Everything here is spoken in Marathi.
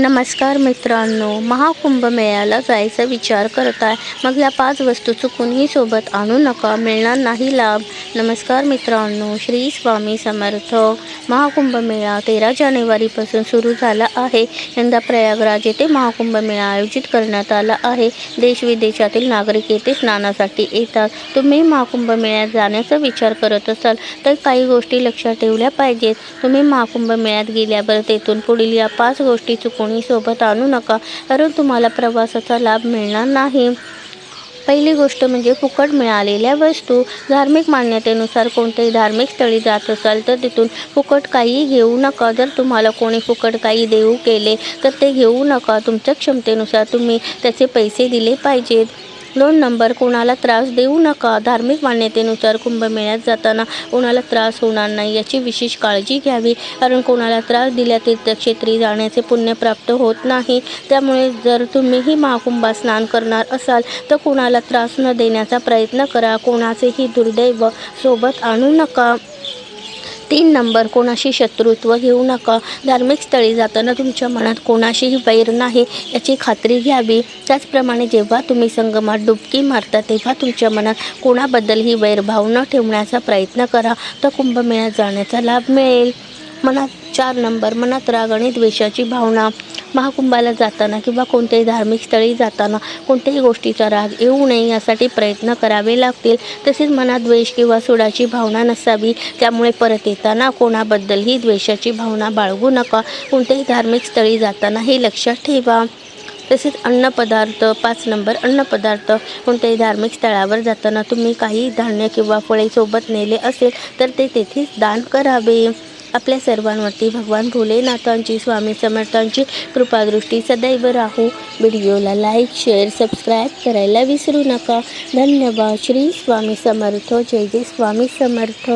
नमस्कार मित्रांनो महाकुंभ मेळ्याला जायचा विचार करताय मग या पाच वस्तू चुकूनही सोबत आणू नका मिळणार नाही लाभ. नमस्कार मित्रांनो श्री स्वामी समर्थ. महाकुंभ मेळा तेरा जानेवारीपासून सुरू झाला आहे. यंदा प्रयागराज येथे महाकुंभ मेळा आयोजित करण्यात आला आहे. देश विदेशातील नागरिक येथे स्नानासाठी येतात. तुम्ही महाकुंभ मेळ्यात जाण्याचा विचार करत असाल तर काही गोष्टी लक्षात ठेवल्या पाहिजेत. तुम्ही महाकुंभ मेळ्यात गेल्यावर तेथून पुढील या पाच गोष्टी चुकून चुकूनही सोबत आणू नका कारण तुम्हाला प्रवासाचा लाभ मिळणार नाही. पहिली गोष्ट म्हणजे फुकट मिळालेल्या वस्तू. धार्मिक मान्यतेनुसार कोणत्याही धार्मिक स्थळी जात असाल तर तिथून फुकट काही घेऊ नका. जर तुम्हाला कोणी फुकट काही देऊ केले तर ते घेऊ नका. तुमच्या क्षमतेनुसार तुम्ही त्याचे पैसे दिले पाहिजेत. दोन नंबर कोणाला त्रास देऊ नका. धार्मिक मान्यतेनुसार कुंभमेळ्यात जाताना कोणाला त्रास होणार नाही याची विशेष काळजी घ्यावी. कारण कोणाला त्रास दिल्या तीर्थक्षेत्री जाण्याचे पुण्य प्राप्त होत नाही. त्यामुळे जर तुम्हीही महाकुंभात स्नान करणार असाल तर कोणाला त्रास न देण्याचा प्रयत्न करा. कोणाचेही दुर्दैव सोबत आणू नका. तीन नंबर कोणाशी शत्रुत्व घेऊ नका. धार्मिक स्थळी जाताना तुमच्या मनात कोणाशीही वैर नाही याची खात्री घ्यावी. त्याचप्रमाणे जेव्हा तुम्ही संगमात डुबकी मारता तेव्हा तुमच्या मनात कोणाबद्दलही वैरभाव न ठेवण्याचा प्रयत्न करा. तर कुंभमेळ्यात जाण्याचा लाभ मिळेल. मनात चार नंबर मनात राग आणि द्वेषाची भावना. महाकुंभाला जाताना किंवा कोणत्याही धार्मिक स्थळी जाताना कोणत्याही गोष्टीचा राग येऊ नये यासाठी प्रयत्न करावे लागतील. तसेच मनात द्वेष किंवा सुडाची भावना नसावी त्यामुळे परत येताना कोणाबद्दलही द्वेषाची भावना बाळगू नका. कोणत्याही धार्मिक स्थळी जाताना हे लक्षात ठेवा. तसेच अन्नपदार्थ पाच नंबर अन्नपदार्थ कोणत्याही धार्मिक स्थळावर जाताना तुम्ही काही धान्य किंवा फळे सोबत नेले असेल तर ते तेथेच दान करावे. आपल्या सर्वांवरती भगवान भोलेनाथांची स्वामी समर्थांची कृपादृष्टी सदैव राहू. व्हिडिओला लाईक शेअर सबस्क्राईब करायला विसरू नका. धन्यवाद. श्री स्वामी समर्थ. जय जय स्वामी समर्थ.